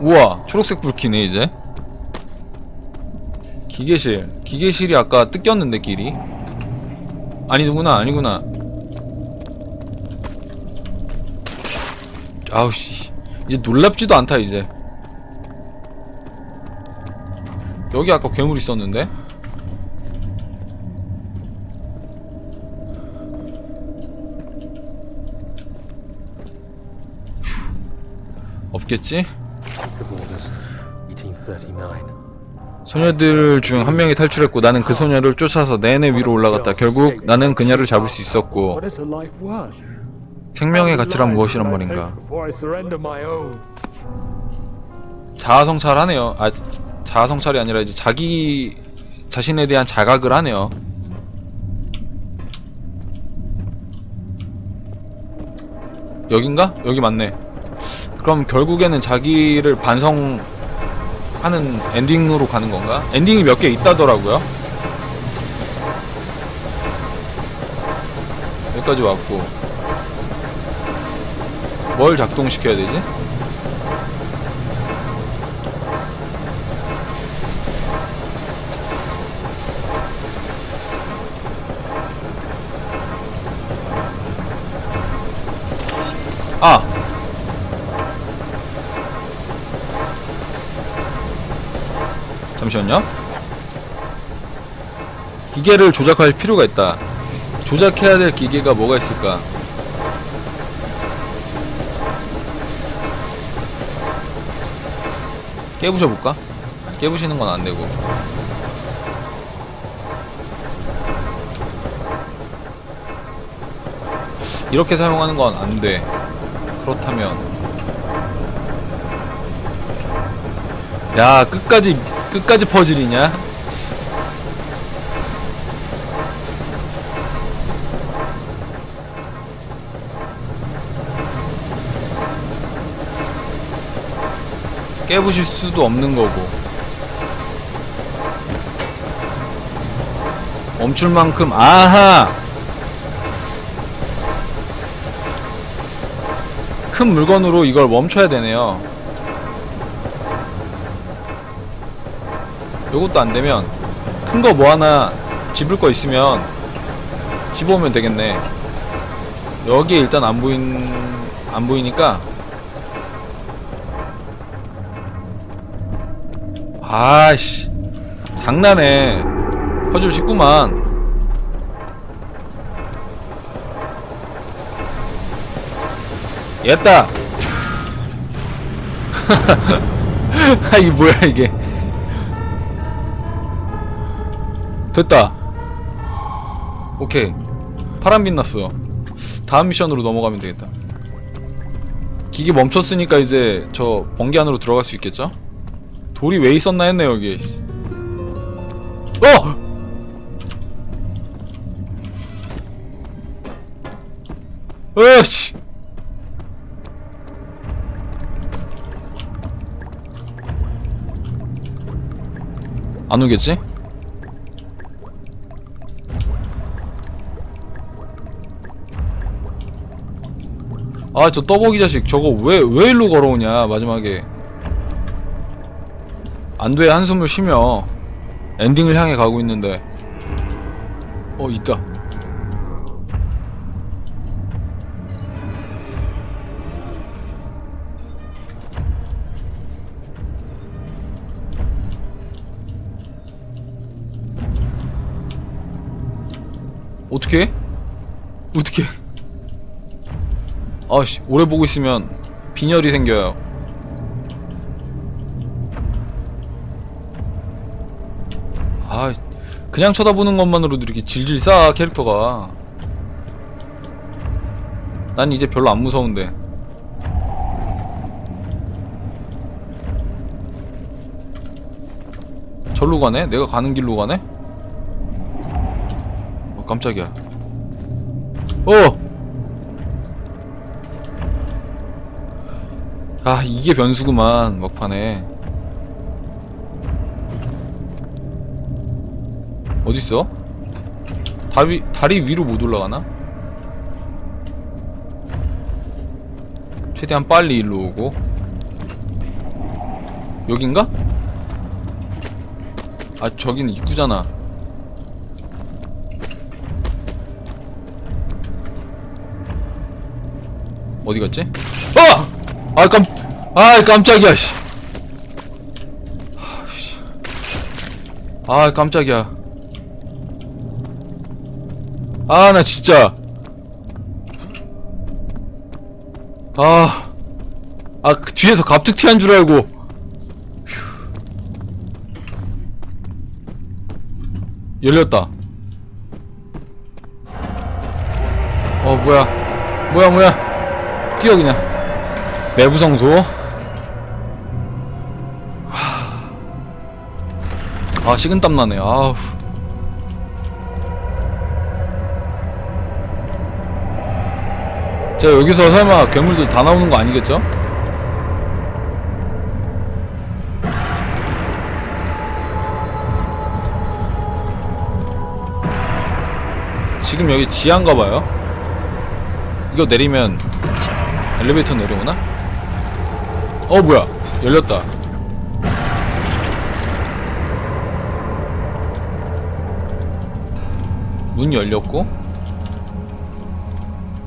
우와 초록색 불 켜네 이제. 기계실. 기계실이 아까 뜯겼는데 길이. 아니구나 아니구나. 아우씨. 이제 놀랍지도 않다 이제. 여기 아까 괴물 있었는데? 없겠지? 10th of August, 1839. 소녀들 중 한 명이 탈출했고 나는 그 소녀를 쫓아서 내내 위로 올라갔다. 결국 나는 그녀를 잡을 수 있었고? 생명의 가치란 무엇이란 말인가? 자아성찰하네요. 아 자- 자아성찰이 아니라 이제 자기 자신에 대한 자각을 하네요. 여긴가? 여기 맞네. 그럼 결국에는 자기를 반성하는 엔딩으로 가는 건가? 엔딩이 몇 개 있다더라고요. 여기까지 왔고 뭘 작동시켜야 되지? 아! 잠시만요. 기계를 조작할 필요가 있다. 조작해야 될 기계가 뭐가 있을까? 깨부셔볼까? 깨부시는 건 안 되고. 이렇게 사용하는 건 안 돼. 그렇다면. 야, 끝까지, 끝까지 퍼즐이냐? 깨부실 수도 없는 거고. 멈출 만큼, 아하! 큰 물건으로 이걸 멈춰야 되네요. 요것도 안 되면 큰 거 뭐 하나 집을 거 있으면 집어오면 되겠네. 여기에 일단 안 보인 안 보이니까. 아씨 장난해. 퍼즐 쉽구만. 됐다. 아 이게 뭐야 이게 됐다 오케이 파란 빛 났어 다음 미션으로 넘어가면 되겠다 기계 멈췄으니까 이제 저 번개 안으로 들어갈 수 있겠죠? 돌이 왜 있었나 했네 여기 어! 어씨 안 오겠지? 아 저 떠보기 자식 저거 왜 왜 일로 걸어오냐 마지막에 안돼 한숨을 쉬며 엔딩을 향해 가고 있는데 어 있다 어떻게? 어떻게? 아씨 오래 보고 있으면 빈혈이 생겨요. 아 그냥 쳐다보는 것만으로도 이렇게 질질 싸 캐릭터가. 난 이제 별로 안 무서운데. 절로 가네? 내가 가는 길로 가네? 어 깜짝이야. 어! 아 이게 변수구만 막판에 어딨어? 다리, 다리 위로 못 올라가나? 최대한 빨리 일로 오고 여긴가? 아 저긴 입구잖아 어디 갔지? 아! 아 깜, 아 깜짝이야 씨. 아, 깜짝이야 아 나 진짜 아, 아, 그 뒤에서 갑툭튀 한 줄 알고. 휴. 열렸다. 어, 뭐야. 뭐야, 뭐야. 뛰어, 그냥. 내부 성소. 아, 식은땀 나네. 아우. 자 여기서 설마 괴물들 다 나오는 거 아니겠죠? 지금 여기 지하인가 봐요. 이거 내리면 엘리베이터 내려오나? 어 뭐야 열렸다. 문 열렸고.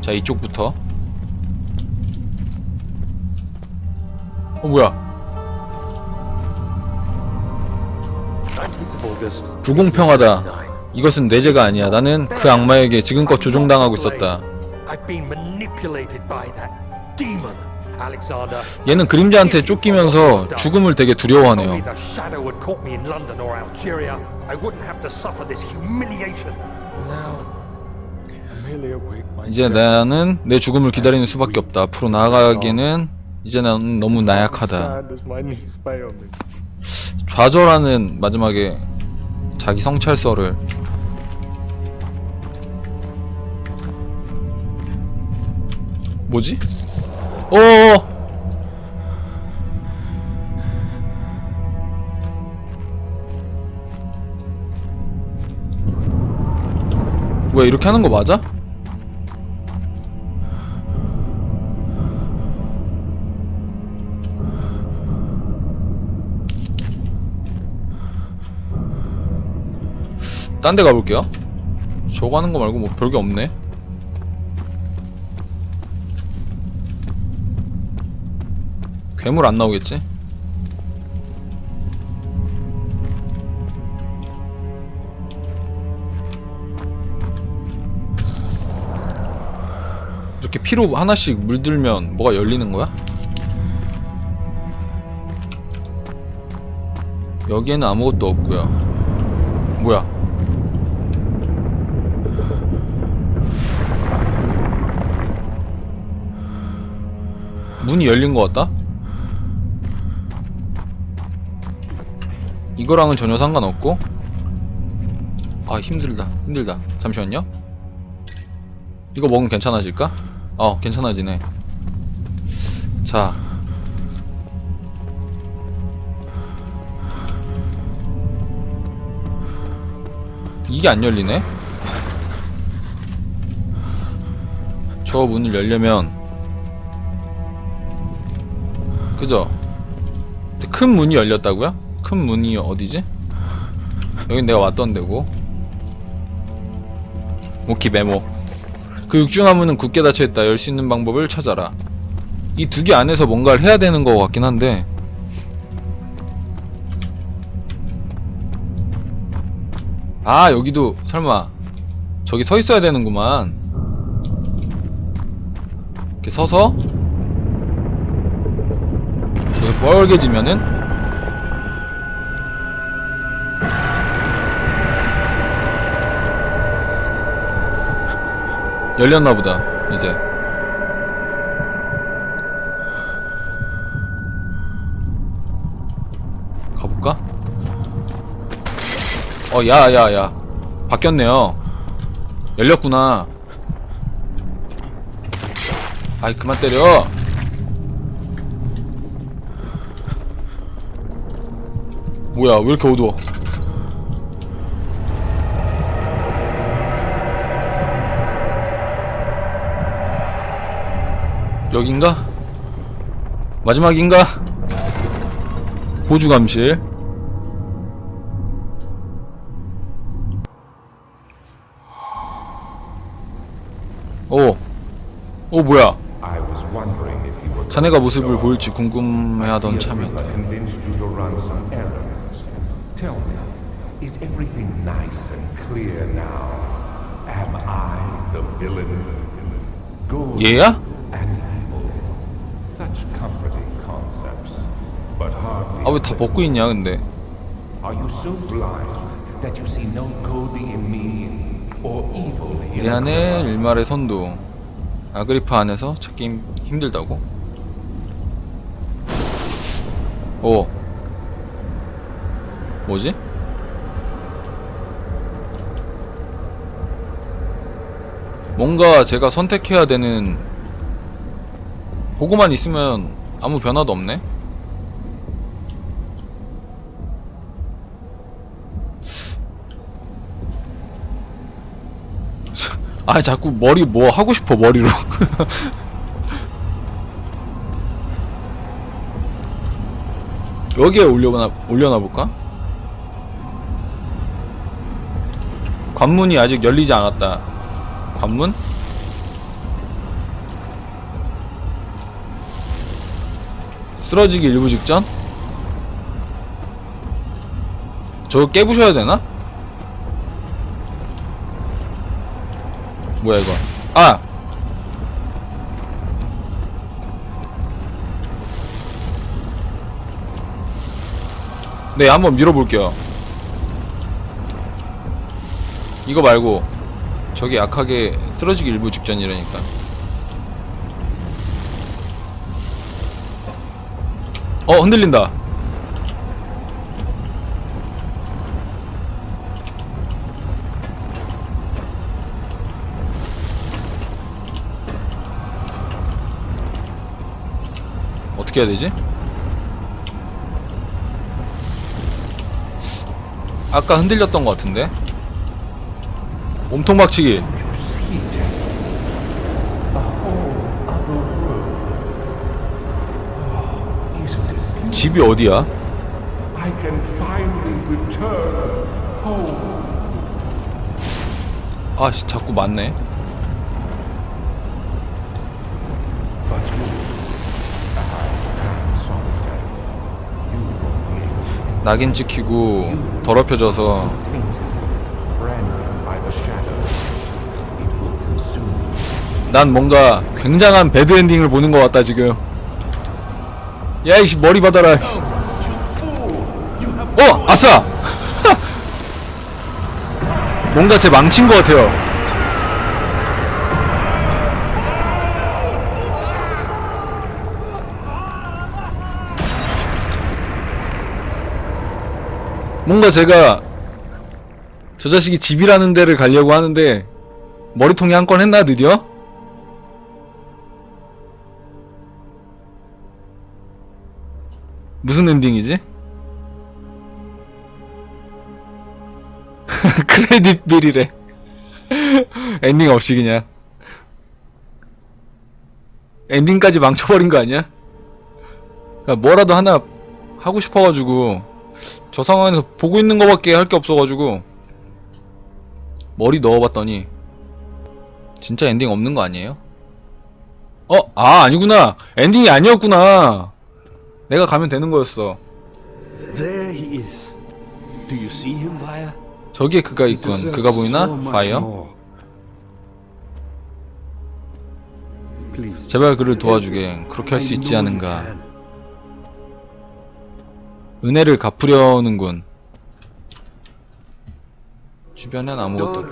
자 이쪽부터. 어 뭐야? 19th of August. 불공평하다. 1889. 이것은 내 죄가 아니야. 나는 그 악마에게 지금껏 조종당하고 있었다. 얘는 그림자한테 쫓기면서 죽음을 되게 두려워하네요 이제 나는 내 죽음을 기다리는 수밖에 없다 앞으로 나아가기에는 이제 나는 너무 나약하다. 좌절하는 마지막에 자기 성찰서를 뭐지? 어 뭐야 이렇게 하는 거 맞아? 딴 데 가볼게요. 저거 하는 거 말고 뭐 별게 없네. 괴물 안 나오겠지? 피로 하나씩 물들면 뭐가 열리는 거야? 여기에는 아무것도 없고요. 뭐야? 문이 열린 것 같다? 이거랑은 전혀 상관없고 아 힘들다 힘들다 잠시만요 이거 먹으면 괜찮아질까? 어 괜찮아지네 자 이게 안 열리네 저 문을 열려면 그죠? 큰 문이 열렸다고요? 큰 문이 어디지? 여긴 내가 왔던 데고 오키 메모 그 육중화문은 굳게 닫혀있다. 열 수 있는 방법을 찾아라. 이 두 개 안에서 뭔가를 해야 되는 것 같긴 한데. 아 여기도 설마. 저기 서 있어야 되는구만. 이렇게 서서. 저기 뻘개지면은 열렸나 보다 이제. 가볼까? 어 야야 야. 바뀌었네요. 열렸구나. 아이 그만 때려. 뭐야 왜 이렇게 어두워 여긴가? 마지막인가? 보조 감실. 오. 오 뭐야? 자네가 모습을 보일지 궁금해하던 참이었다. is everything nice and clear now? Am I the villain? 얘야? 아 왜 다 벗고 있냐 근데? Are you so blind that you see no good in me or evil in 내 안에? 일말의 선도. 아그리파 안에서 찾기 힘- 힘들다고? 오. 뭐지? 뭔가 제가 선택해야 되는 보고만 있으면 아무 변화도 없네? 아 자꾸 머리 뭐 하고 싶어 머리로 여기에 올려나 올려놔 볼까? 관문이 아직 열리지 않았다. 관문? 쓰러지기 일부 직전? 저거 깨부셔야 되나? 뭐야 이거? 아! 네, 한번 밀어볼게요. 이거 말고 저기 약하게 쓰러지기 일부 직전이라니까. 어, 흔들린다. 어떻게 해야 되지? 아까 흔들렸던 것 같은데? 몸통 박치기. 집이 어디야? I can finally return home. 아, 씨, 자꾸 맞네. 낙인 찍히고 더럽혀져서. 난 뭔가 굉장한 배드 엔딩을 보는 것 같다 지금. 야이씨 머리 받아라. 어, 아싸. 뭔가 제 망친 것 같아요. 뭔가 제가 저 자식이 집이라는 데를 가려고 하는데 머리통이 한 건 했나 드디어? 무슨 엔딩이지? 크레딧 빌이래 엔딩 없이 그냥 엔딩까지 망쳐버린 거 아니야? 그러니까 뭐라도 하나 하고 싶어가지고 저 상황에서 보고 있는 거밖에 할 게 없어가지고 머리 넣어봤더니 진짜 엔딩 없는 거 아니에요? 어? 아 아니구나 엔딩이 아니었구나 내가 가면 되는 거였어? 저기에 그가 있군 그가 보이나? Please, 제발 그를 도와주게 그렇게 할 수 있지 않은가. 은혜를 갚으려는군 주변엔 아무것도.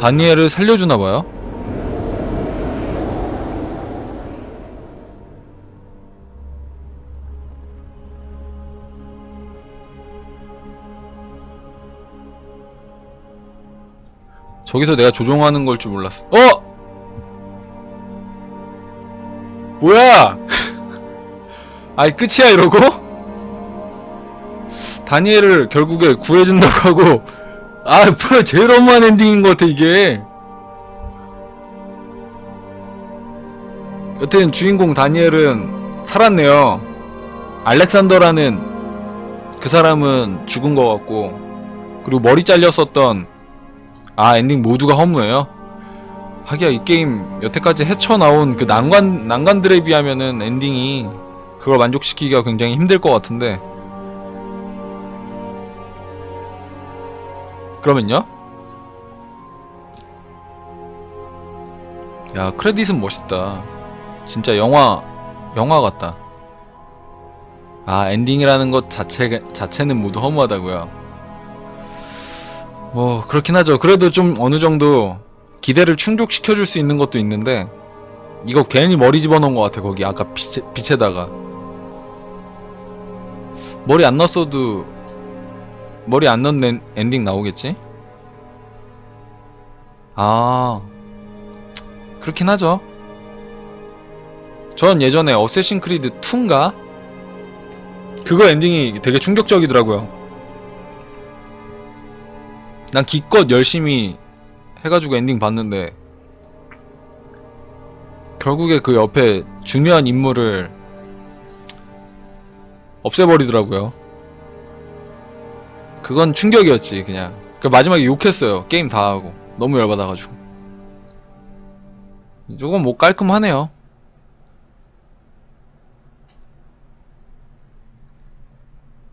다니엘을 살려주나 봐요 저기서 내가 조종하는 걸 줄 몰랐어. 어! 뭐야? 아이 끝이야 이러고? 다니엘을 결국에 구해준다고 하고. 아 뭐야 제일 엄한 엔딩인 것 같아 이게. 여튼 주인공 다니엘은 살았네요. 알렉산더라는 그 사람은 죽은 것 같고 그리고 머리 잘렸었던 아 엔딩 모두가 허무해요. 하기야 이 게임 여태까지 헤쳐나온 그 난관 난관들에 비하면은 엔딩이 그걸 만족시키기가 굉장히 힘들 것 같은데 그러면요? 야 크레딧은 멋있다. 진짜 영화 영화 같다. 아 엔딩이라는 것 자체 자체는 모두 허무하다고요. 뭐 그렇긴 하죠. 그래도 좀 어느 정도 기대를 충족시켜 줄 수 있는 것도 있는데 이거 괜히 머리 집어넣은 것 같아 거기 아까 빛에, 빛에다가 머리 안 넣었어도 머리 안 엔- 엔딩 나오겠지? 아 그렇긴 하죠. 전 예전에 어쌔신 크리드 2인가? 그거 엔딩이 되게 충격적이더라고요. 난 기껏 열심히 해가지고 엔딩 봤는데 결국에 그 옆에 중요한 인물을 없애버리더라고요. 그건 충격이었지 그냥. 그 마지막에 욕했어요. 게임 다 하고 너무 열받아가지고. 이건 뭐 깔끔하네요.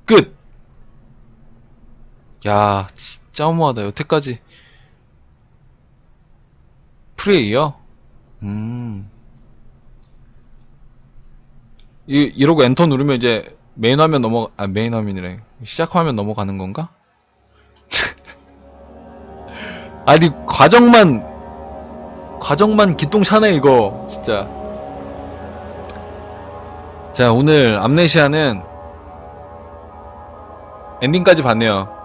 끝! 야, 진짜 허무하다. 여태까지. 프레이요? 음. 이, 이러고 엔터 누르면 이제 메인 화면 넘어, 아, 메인 화면이래. 시작 화면 넘어가는 건가? 아니, 과정만, 과정만 기똥차네, 이거. 진짜. 자, 오늘 암네시아는 엔딩까지 봤네요.